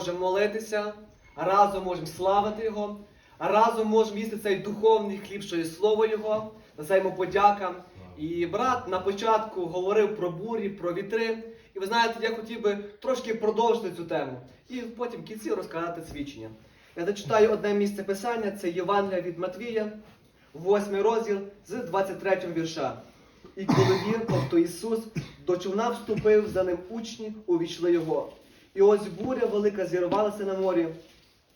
можемо молитися, разом можемо славити Його, разом можемо їсти цей духовний хліб, що є слово Його, за це йому подяка. І брат на початку говорив про бурі, про вітри. І ви знаєте, я хотів би трошки продовжити цю тему і потім в кінці розказати свідчення. Я зачитаю одне місце писання, це Євангелія від Матвія, 8 розділ з 23 вірша. І коли він, тобто Ісус, до човна вступив, за ним учні увійшли його. І ось буря велика зірвалася на морі,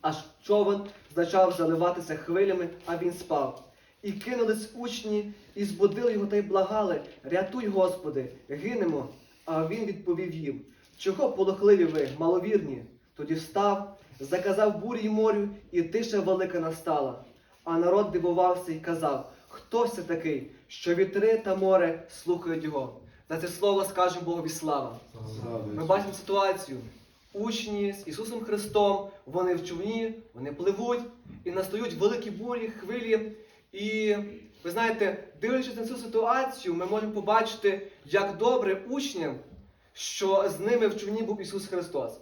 аж човен почав заливатися хвилями, а він спав. І кинулись учні, і збудили його та й благали, рятуй, Господи, гинемо. А він відповів їм, чого полохливі ви, маловірні? Тоді встав, заказав бурі й морю, і тиша велика настала. А народ дивувався і казав, хто це такий, що вітри та море слухають його. За це слово скаже Богові слава. Ми бачимо ситуацію. Учні з Ісусом Христом, вони в човні, вони пливуть і настають великі бурі, хвилі. І ви знаєте, дивлячись на цю ситуацію, ми можемо побачити, як добре учням, що з ними в човні був Ісус Христос.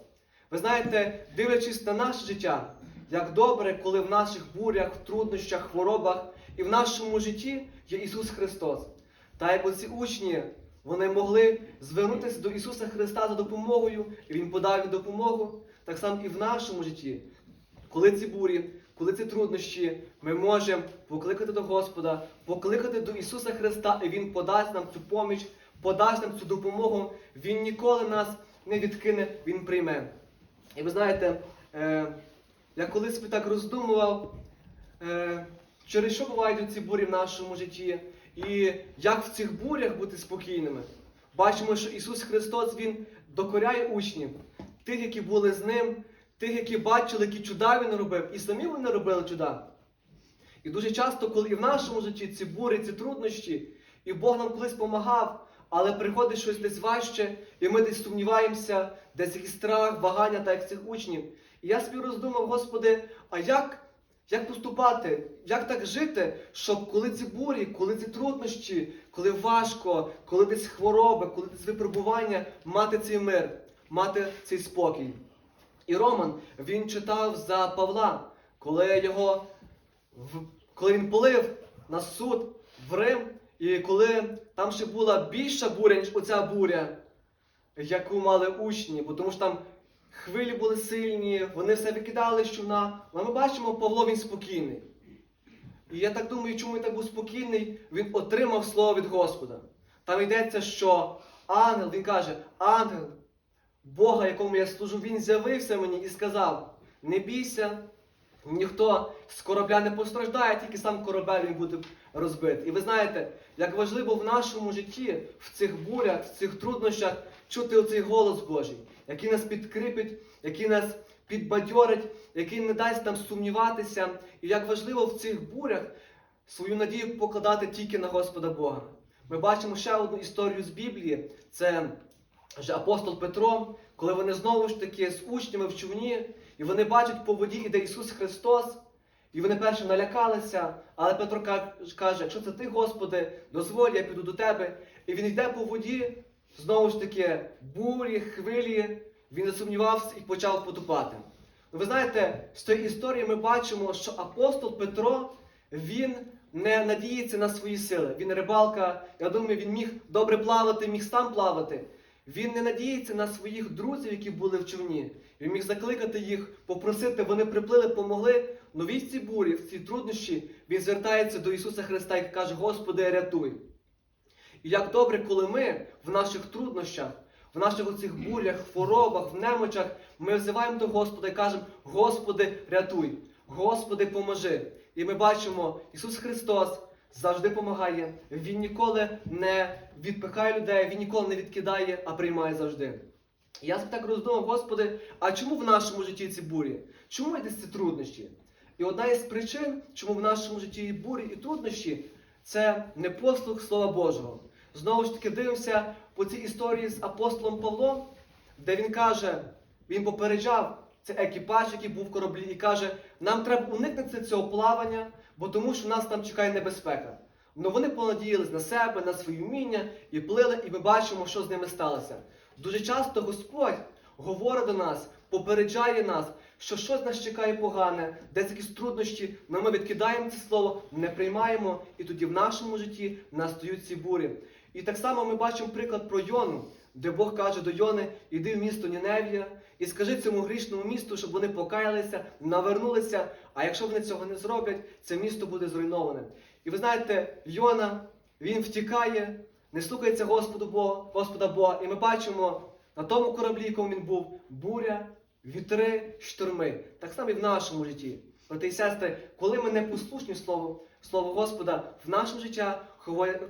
Ви знаєте, дивлячись на наше життя, як добре, коли в наших бурях, труднощах, хворобах і в нашому житті є Ісус Христос. Та як ці учні вони могли звернутися до Ісуса Христа за допомогою, і Він подав допомогу, так само і в нашому житті. Коли ці бурі, коли ці труднощі, ми можемо покликати до Господа, покликати до Ісуса Христа, і Він подасть нам цю поміч, подасть нам цю допомогу. Він ніколи нас не відкине, Він прийме. І ви знаєте, е, я колись так роздумував, е, через що бувають ці бурі в нашому житті, і як в цих бурях бути спокійними. Бачимо, що Ісус Христос Він докоряє учнів, тих, які були з ним, тих, які бачили, які чуда Він робив, і самі вони робили чуда. І дуже часто, коли і в нашому житті ці бурі, ці труднощі, і Бог нам колись допомагав, але приходить щось десь важче, і ми десь сумніваємося, десь якийсь страх, вагання, так як цих учнів. І я собі роздумав, Господи, а як, як поступати, як так жити, щоб коли ці бурі, коли ці труднощі, коли важко, коли десь хвороби, коли десь випробування, мати цей мир, мати цей спокій. І Роман він читав за Павла, коли його коли він плив на суд в Рим, і коли там ще була більша буря, ніж оця буря, яку мали учні, бо тому що там хвилі були сильні, вони все викидали з човна. Але ми бачимо, Павло він спокійний. І я так думаю, чому він так був спокійний? Він отримав слово від Господа. Там йдеться, що ангел, він каже, ангел Бога, якому я служу, він з'явився мені і сказав: не бійся, ніхто з корабля не постраждає, тільки сам корабель він буде розбитий. І ви знаєте, як важливо в нашому житті, в цих бурях, в цих труднощах чути оцей голос Божий, який нас підкріпить, який нас підбадьорить, який не дасть нам сумніватися. І як важливо в цих бурях свою надію покладати тільки на Господа Бога. Ми бачимо ще одну історію з Біблії. Це вже апостол Петро, коли вони знову ж таки з учнями в човні, і вони бачать по воді іде Ісус Христос, і вони перше налякалися, але Петро каже, якщо це ти, Господи, дозволь, я піду до тебе. І він йде по воді, знову ж таки, бурі, хвилі, він не сумнівався і почав потопати. Ну, ви знаєте, з тої історії ми бачимо, що апостол Петро, він не надіється на свої сили. Він рибалка, я думаю, він міг добре плавати, міг сам плавати. Він не надіється на своїх друзів, які були в човні. Він міг закликати їх, попросити, вони приплили, помогли. Но в цій бурі, в цій труднощі, він звертається до Ісуса Христа і каже: Господи, рятуй. І як добре, коли ми в наших труднощах, в наших оцих бурях, хворобах, в немочах, ми взиваємо до Господа і кажемо: Господи, рятуй, Господи, поможи. І ми бачимо, Ісус Христос завжди допомагає. Він ніколи не відпихає людей, Він ніколи не відкидає, а приймає завжди. І я так роздумав, Господи, а чому в нашому житті ці бурі? Чому десь ці труднощі? І одна із причин, чому в нашому житті є бурі і труднощі, це непослух Слова Божого. Знову ж таки, дивимося по цій історії з апостолом Павлом, де він каже, він попереджав це екіпаж, який був в кораблі, і каже, нам треба уникнути цього плавання, бо тому що нас там чекає небезпека. Ну вони понадіялись на себе, на свої вміння і плили, і ми бачимо, що з ними сталося. Дуже часто Господь говорить до нас, попереджає нас, що щось нас чекає погане, десь якісь труднощі, але ми відкидаємо це слово, не приймаємо, і тоді в нашому житті настають ці бурі. І так само ми бачимо приклад про Йону, де Бог каже до Йони, іди в місто Ніневія і скажи цьому грішному місту, щоб вони покаялися, навернулися. А якщо вони цього не зроблять, це місто буде зруйноване. І ви знаєте, Йона, він втікає, не слухається Господу Бога, Господа Бога. І ми бачимо на тому кораблі, якому він був, буря, вітри, шторми. Так само і в нашому житті. Брати і сестри, коли ми не послушні Слову, Слову Господа, в наше життя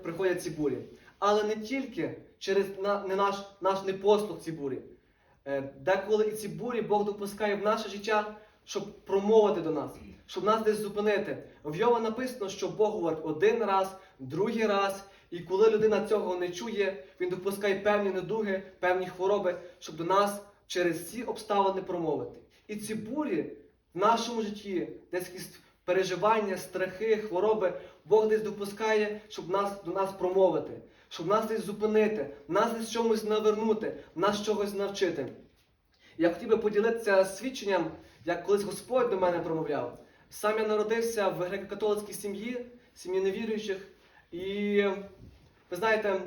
приходять ці бурі. Але не тільки через на, не наш, наш непослух ці бурі. Е, Деколи і ці бурі Бог допускає в наше життя, щоб промовити до нас, щоб нас десь зупинити. В Йова написано, що Бог говорить один раз, другий раз, і коли людина цього не чує, він допускає певні недуги, певні хвороби, щоб до нас через ці обставини промовити. І ці бурі в нашому житті, десь якісь переживання, страхи, хвороби, Бог десь допускає, щоб нас до нас промовити, щоб нас десь зупинити, нас десь чомусь навернути, нас чогось навчити. Я хотів би поділитися свідченням, як колись Господь до мене промовляв. Сам я народився в греко-католицькій сім'ї, сім'ї невіруючих. І ви знаєте,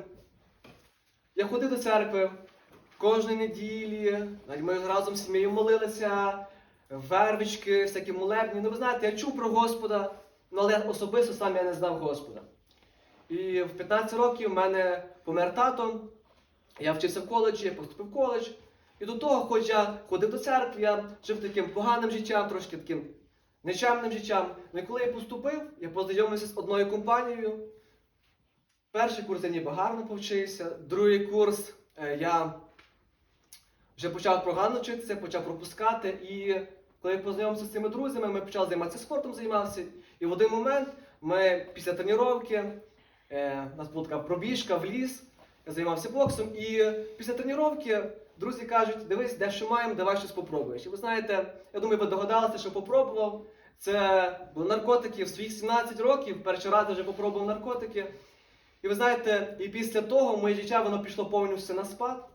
я ходив до церкви кожної неділі, навіть ми разом з сім'єю молилися, вервички, всякі молебні. Ну, ви знаєте, я чув про Господа, ну, але особисто сам я не знав Господа. І в 15 років в мене помер тато, я вчився в коледжі, я поступив в коледж. І до того, хоч я ходив до церкви, я жив таким поганим життям, трошки таким нечемним життям. Ну коли я поступив, я познайомився з одною компанією. Перший курс я ніби гарно повчився, другий курс е, я вже почав погано вчитися, почав пропускати. І коли я познайомився з цими друзями, ми почали займатися спортом, займався. І в один момент ми після тренування, у нас була така пробіжка в ліс, я займався боксом, і після тренування друзі кажуть, дивись, дещо маємо, давай щось попробуєш. І ви знаєте, я думаю, ви догадалися, що попробував. Це були наркотики в своїх 17 років, перший раз вже попробував наркотики. І ви знаєте, і після того моє життя воно пішло повністю на спад.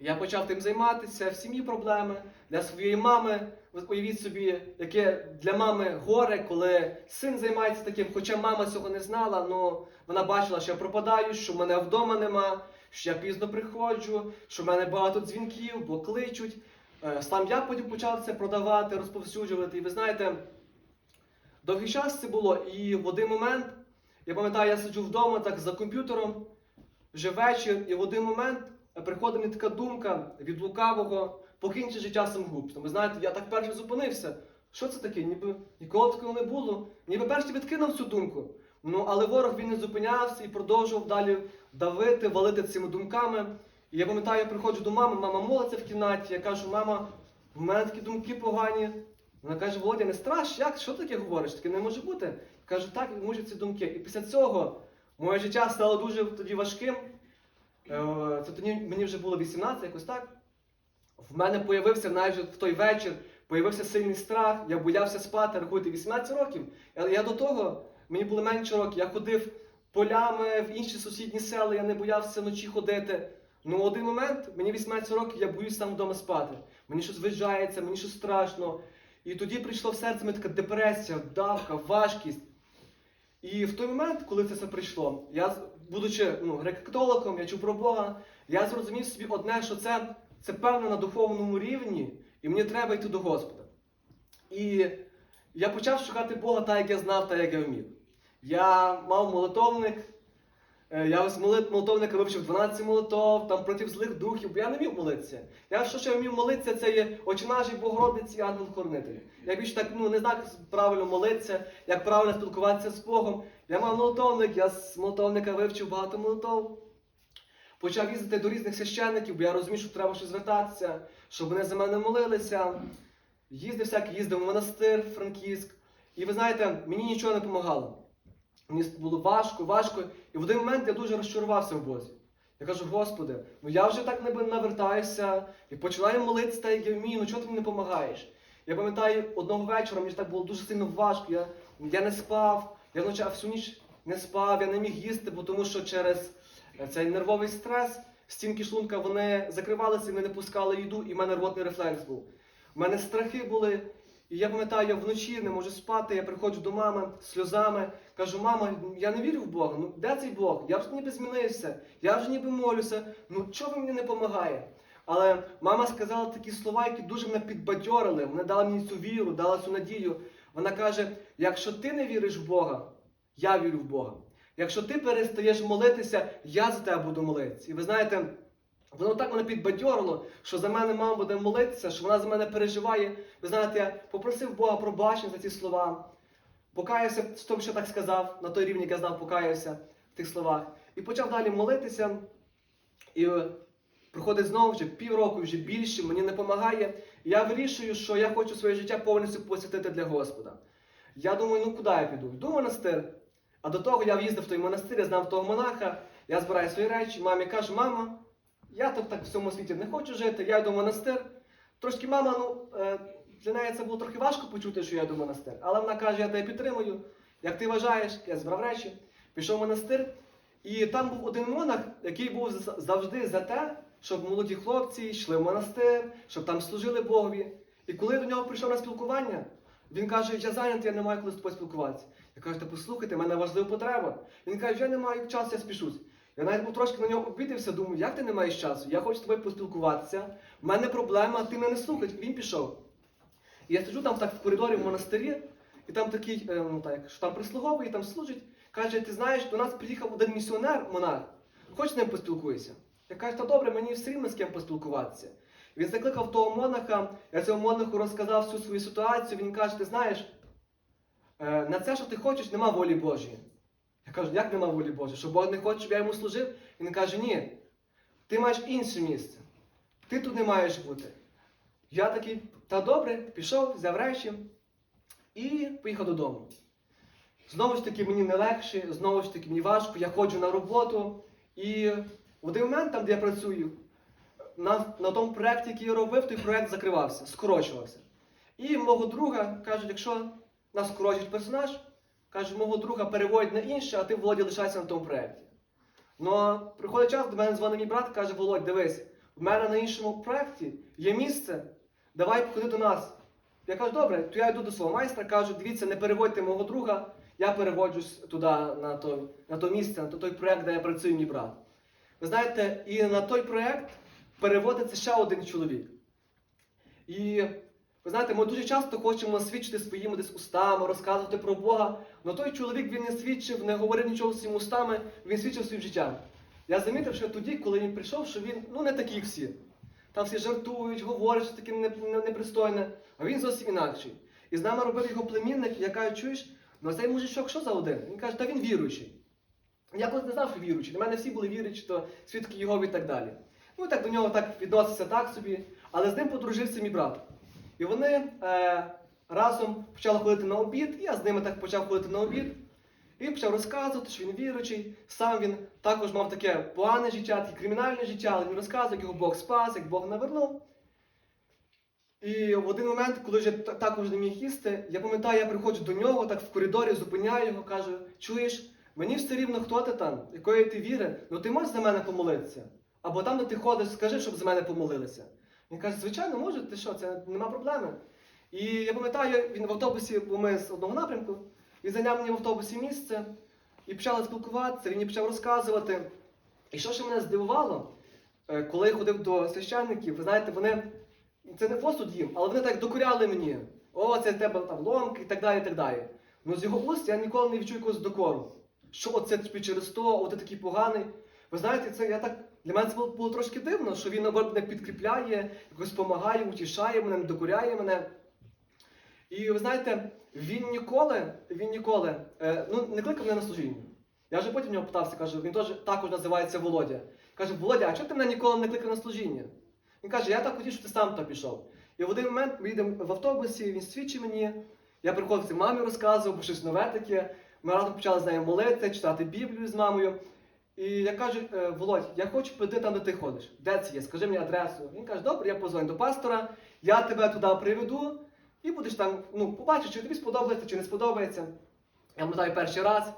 Я почав тим займатися, в сім'ї проблеми для своєї мами. Уявіть собі, яке для мами горе, коли син займається таким, хоча мама цього не знала, але вона бачила, що я пропадаю, що мене вдома нема, що я пізно приходжу, що в мене багато дзвінків, бо кличуть. Е, Сам я потім почав це продавати, розповсюджувати. І ви знаєте, довгий час це було, і в один момент, я пам'ятаю, я сиджу вдома так за комп'ютером, вже вечір, і в один момент приходить мені така думка від лукавого покиньте життя самогубством. Ви знаєте, я так перше зупинився. Що це таке? Ніби ніколи такого не було. Ніби перший відкинув цю думку. Ну, але ворог він не зупинявся і продовжував далі давити, валити цими думками. І я пам'ятаю, я приходжу до мами, мама молиться в кімнаті. Я кажу, мама, в мене такі думки погані. Вона каже, Володя, не страш, як? Що таке говориш? Таке не може бути. Кажу, так, можуть ці думки. І після цього моє життя стало дуже тоді важким. Е, Це тоді мені вже було 18, якось так. В мене появився навіть в той вечір, появився сильний страх, я боявся спати, рахуйте, 18 років. Я, я до того, мені було менше років, я ходив полями в інші сусідні села, я не боявся вночі ходити. Ну, один момент, мені 18 років, я боюсь сам вдома спати. Мені щось виїжджається, мені щось страшно. І тоді прийшло в серце мене така депресія, давка, важкість. І в той момент, коли це все прийшло, я, будучи ну, греко-католиком, я чув про Бога, я зрозумів собі одне, що це, це певно на духовному рівні, і мені треба йти до Господа. І я почав шукати Бога так, як я знав, так як я вмів. Я мав молитовник, е, я ось молит, молитовника вивчив 12 молитов, там проти злих духів, бо я не вмів молитися. Я що ще вмів молитися, це є очі наші Богородиці і ангел-хоронителі. Я більше так ну, не знаю, як правильно молитися, як правильно спілкуватися з Богом. Я мав молитовник, я з молитовника вивчив багато молитов. Почав їздити до різних священників, бо я розумів, що треба щось звертатися, щоб вони за мене молилися. Їздив всякий, їздив в монастир, Франківськ. І ви знаєте, мені нічого не допомагало. Мені було важко, важко. І в один момент я дуже розчарувався в Бозі. Я кажу, Господи, ну я вже так ніби навертаюся і починаю молитися, так як я вмію, ну чого ти мені не допомагаєш? Я пам'ятаю, одного вечора мені так було дуже сильно важко. Я, я не спав, я вночі всю ніч не спав, я не міг їсти, бо тому що через цей нервовий стрес стінки шлунка вони закривалися, вони не пускали їду, і в мене рвотний рефлекс був. У мене страхи були. І я пам'ятаю, я вночі не можу спати, я приходжу до мами сльозами, кажу, мама, я не вірю в Бога. Ну де цей Бог? Я вже ніби змінився, я вже ніби молюся. Ну чого мені не допомагає? Але мама сказала такі слова, які дуже мене підбадьорили. Вона дала мені цю віру, дала цю надію. Вона каже: якщо ти не віриш в Бога, я вірю в Бога. Якщо ти перестаєш молитися, я за тебе буду молитися. І ви знаєте, воно так мене підбадьорило, що за мене мама буде молитися, що вона за мене переживає. Ви знаєте, я попросив Бога пробачення за ці слова, покаявся в тому, що так сказав, на той рівні, як я знав, покаявся в тих словах. І почав далі молитися. І е, проходить знову вже півроку, вже більше, мені не допомагає. Я вирішую, що я хочу своє життя повністю посвятити для Господа. Я думаю, ну куди я піду? Йду в монастир. А до того я в'їздив в той монастир, я знав того монаха, я збираю свої речі, мамі кажу, мама, я тут так в цьому світі не хочу жити, я йду в монастир. Трошки мама, ну, е, для неї це було трохи важко почути, що я йду в монастир. Але вона каже, я тебе підтримую. Як ти вважаєш, я збрав речі, пішов в монастир. І там був один монах, який був завжди за те, щоб молоді хлопці йшли в монастир, щоб там служили Богові. І коли до нього прийшов на спілкування, він каже, я зайнятий, я не маю коли з тобою спілкуватися. Я кажу, та послухайте, в мене важлива потреба. Він каже, я не маю часу, я спішусь. Я навіть був трошки на нього обідався, думаю, як ти не маєш часу? Я хочу з тобою поспілкуватися. В мене проблема, ти мене не слухаєш. Він пішов. І я сиджу там так в коридорі в монастирі, і там такий, е, ну так, що там прислуговує, там служить. Каже, ти знаєш, до нас приїхав один місіонер, монах, хоч з ним поспілкуйся. Я кажу, та добре, мені все рівно з ким поспілкуватися. Він закликав того монаха, я цьому монаху розказав всю свою ситуацію. Він каже, ти знаєш, на це, що ти хочеш, нема волі Божої. Я кажу, як нема волі Божої? Що Бог не хоче, щоб я йому служив? Він каже, ні, ти маєш інше місце. Ти тут не маєш бути. Я такий, та добре, пішов, взяв речі і поїхав додому. Знову ж таки, мені не легше, знову ж таки, мені важко, я ходжу на роботу. І в один момент, там, де я працюю, на, на тому проєкті, який я робив, той проєкт закривався, скорочувався. І мого друга кажуть, якщо нас скорочить персонаж, кажуть, мого друга переводять на інше, а ти Володя лишайся на тому проєкті. Ну, приходить час, до мене дзвонить мій брат, каже, Володь, дивись, в мене на іншому проєкті є місце, давай походи до нас. Я кажу, добре, то я йду до свого майстра, кажу, дивіться, не переводьте мого друга, я переводжусь туди, на той, на то місце, на той проєкт, де я працюю, мій брат. Ви знаєте, і на той проєкт переводиться ще один чоловік. І ви знаєте, ми дуже часто хочемо свідчити своїми десь устами, розказувати про Бога. Але той чоловік він не свідчив, не говорив нічого своїми устами, він свідчив своїм життям. Я замітив, що тоді, коли він прийшов, що він ну не такий всі. Там всі жартують, говорять, що таке не- не- непристойне, а він зовсім інакший. І з нами робив його племінник, я кажу, чуєш, ну а цей мужичок що за один? Він каже, та він віруючий. Я колись не знав, що віруючий. Для мене всі були віруючі, то свідки Єгови і так далі. Ну так до нього так відносився так собі, але з ним подружився мій брат. І вони е, разом почали ходити на обід, і я з ними так почав ходити на обід. І він почав розказувати, що він віруючий. Сам він також мав таке погане життя, таке кримінальне життя, але він розказував, як його Бог спас, як Бог навернув. І в один момент, коли вже також не міг їсти, я пам'ятаю, я приходжу до нього, так в коридорі зупиняю його, кажу: чуєш, мені все рівно, хто ти там, якої ти віри, ну ти можеш за мене помолитися? Або там, де ти ходиш, скажи, щоб за мене помолилися. Він каже, звичайно, можу, ти що, це нема проблеми. І я пам'ятаю, він в автобусі, бо ми з одного напрямку, він зайняв мені в автобусі місце і почали спілкуватися, він мені почав розказувати. І що ще мене здивувало, е, коли я ходив до священників, ви знаєте, вони це не посуд їм, але вони так докоряли мені. О, це тебе там ломки і так далі. і так далі. Ну з його уст я ніколи не відчув якогось докору. Що оце тобі через то, ти такий поганий. Ви знаєте, це я так. Для мене це було, було трошки дивно, що він наоборот мене підкріпляє, якось допомагає, утішає мене, не докоряє мене. І ви знаєте, він ніколи, він ніколи е, ну, не кликав мене на служіння. Я вже потім в нього питався, кажу, він теж також називається Володя. Каже, Володя, а чого ти мене ніколи не кликав на служіння? Він каже, я так хотів, щоб ти сам то пішов. І в один момент ми їдемо в автобусі, він свідчить мені. Я приходив мамі розказував, бо щось нове таке. Ми разом почали з нею молитися, читати Біблію з мамою. І я кажу, «Е, Володь, я хочу піти там, де ти ходиш. Де це є? Скажи мені адресу. Він каже, добре, я позвоню до пастора, я тебе туди приведу, і будеш там, ну, побачиш, чи тобі сподобається, чи не сподобається. Я пам'ятаю перший раз.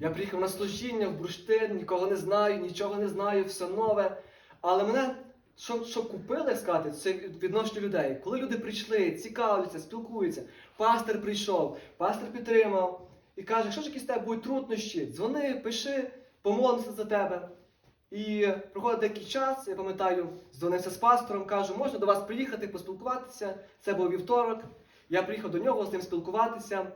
Я приїхав на служіння в бурштин, нікого не знаю, нічого не знаю, все нове. Але мене, що, що купили, як сказати, це відношення людей. Коли люди прийшли, цікавляться, спілкуються, пастор прийшов, пастор підтримав і каже, що ж якісь тебе будуть труднощі, дзвони, пиши, помолимося за тебе. І проходить деякий час, я пам'ятаю, дзвонився з пастором, кажу, можна до вас приїхати, поспілкуватися. Це був вівторок. Я приїхав до нього з ним спілкуватися.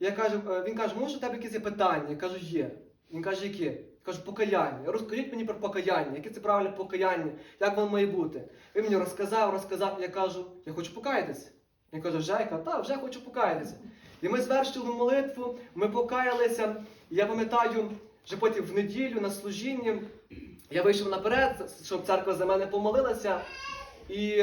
Я кажу, е, він каже, може у тебе якісь є питання? Я кажу, є. Він каже, які? Я кажу, покаяння. Розкажіть мені про покаяння, яке це правильне покаяння, як воно має бути. Він мені розказав, розказав, я кажу, я хочу покаятися. Він каже, вже? Я кажу, так, вже хочу покаятися. І ми звершили молитву, ми покаялися. Я пам'ятаю, вже потім в неділю на служінні я вийшов наперед, щоб церква за мене помолилася. І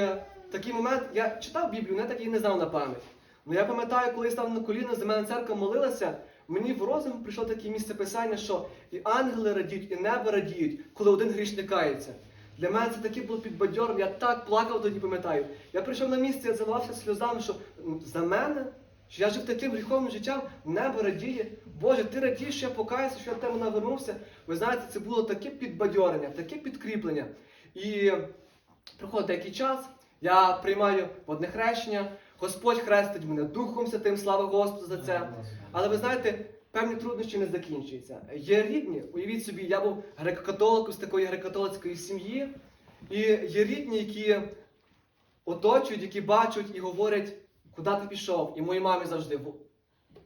в такий момент я читав Біблію, не так її не знав на пам'ять. Ну я пам'ятаю, коли я став на коліна, за мене церква молилася, мені в розум прийшло таке місце писання, що і ангели радіють, і небо радіють, коли один грішник кається. Для мене це таке було підбадьором, я так плакав тоді, пам'ятаю. Я прийшов на місце, я заливався сльозами, що за мене, що я жив таким гріховним життям, небо радіє. Боже, ти радієш, що я покаюся, що я в тебе навернувся. Ви знаєте, це було таке підбадьорення, таке підкріплення. І проходить деякий час, я приймаю водне хрещення, Господь хрестить мене Духом Святим, слава Господу за це. Але ви знаєте, певні труднощі не закінчуються. Є рідні, уявіть собі, я був греко-католиком з такої греко-католицької сім'ї, і є рідні, які оточують, які бачать і говорять, куди ти пішов. І моїй мамі завжди.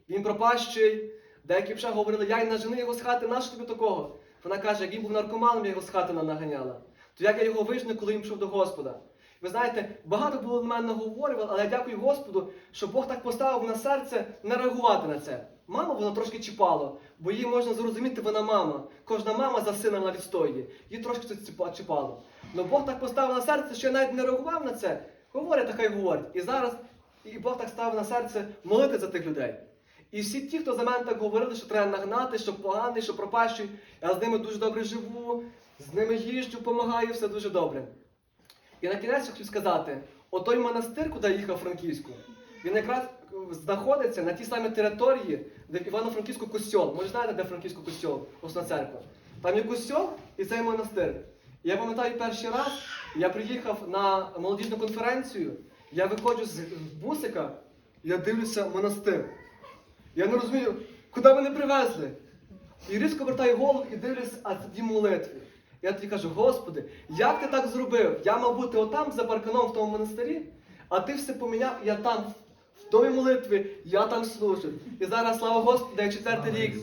Він пропащий. Деякі вже говорили, я й нажени його з хати, нащо тобі такого? Вона каже, як він був наркоманом, я його з хати наганяла. То як я його вижену, коли він пішов до Господа? Ви знаєте, багато було на мене наговорювало, але я дякую Господу, що Бог так поставив на серце не реагувати на це. Маму воно трошки чіпало, бо її можна зрозуміти, вона мама. Кожна мама за сина вона відстоює. Її трошки це чіпало. Але Бог так поставив на серце, що я навіть не реагував на це. Говорять, та хай говорять. І зараз і Бог так ставив на серце молити за тих людей. І всі ті, хто за мене так говорили, що треба нагнати, що поганий, що пропащий, я з ними дуже добре живу, з ними їжджу, допомагаю, все дуже добре. І на кінець хочу сказати: отой монастир, куди я їхав Франківську, він якраз знаходиться на тій самій території, де Івано-Франківську костьол. Може знаєте, де Франківську костьол, Осна церква. Там є костьол і цей монастир. І я пам'ятаю перший раз, я приїхав на молодіжну конференцію, я виходжу з бусика, я дивлюся монастир. Я не розумію, куди мене привезли. І різко вертаю голову і дивлюсь, а тоді молитви. Я тоді кажу, Господи, як ти так зробив? Я мав бути отам за парканом в тому монастирі, а ти все поміняв, я там, в домі молитви, я там служу. І зараз, слава Господу, я четвертий рік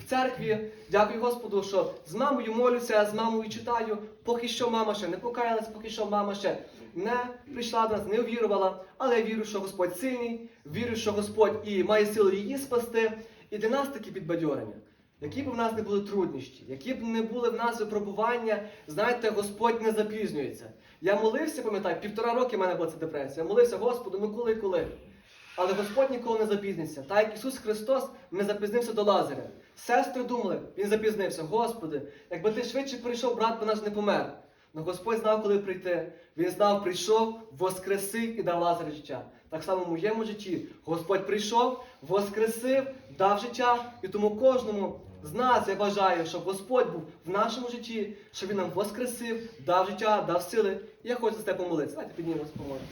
в церкві. Дякую Господу, що з мамою молюся, з мамою читаю. Поки що мама ще не покаялась, поки що мама ще не прийшла до нас, не увірувала. Але я вірю, що Господь сильний, вірю, що Господь і має силу її спасти. І для нас такі підбадьорення. Які б в нас не були труднощі, які б не були в нас випробування, знаєте, Господь не запізнюється. Я молився, пам'ятаю, півтора роки в мене була ця депресія. Я молився, Господу, ну коли, і коли. Але Господь ніколи не запізниться. Так як Ісус Христос не запізнився до Лазаря. Сестри думали, Він запізнився. Господи, якби ти швидше прийшов, брат би наш не помер. Но Господь знав, коли прийти. Він знав, прийшов, воскресив і дав Лазарю життя. Так само в моєму житті Господь прийшов, воскресив, дав життя. І тому кожному з нас я бажаю, щоб Господь був в нашому житті, щоб Він нам воскресив, дав життя, дав сили. І я хочу за тебе помолитися. Давайте піднімемося, поможемо.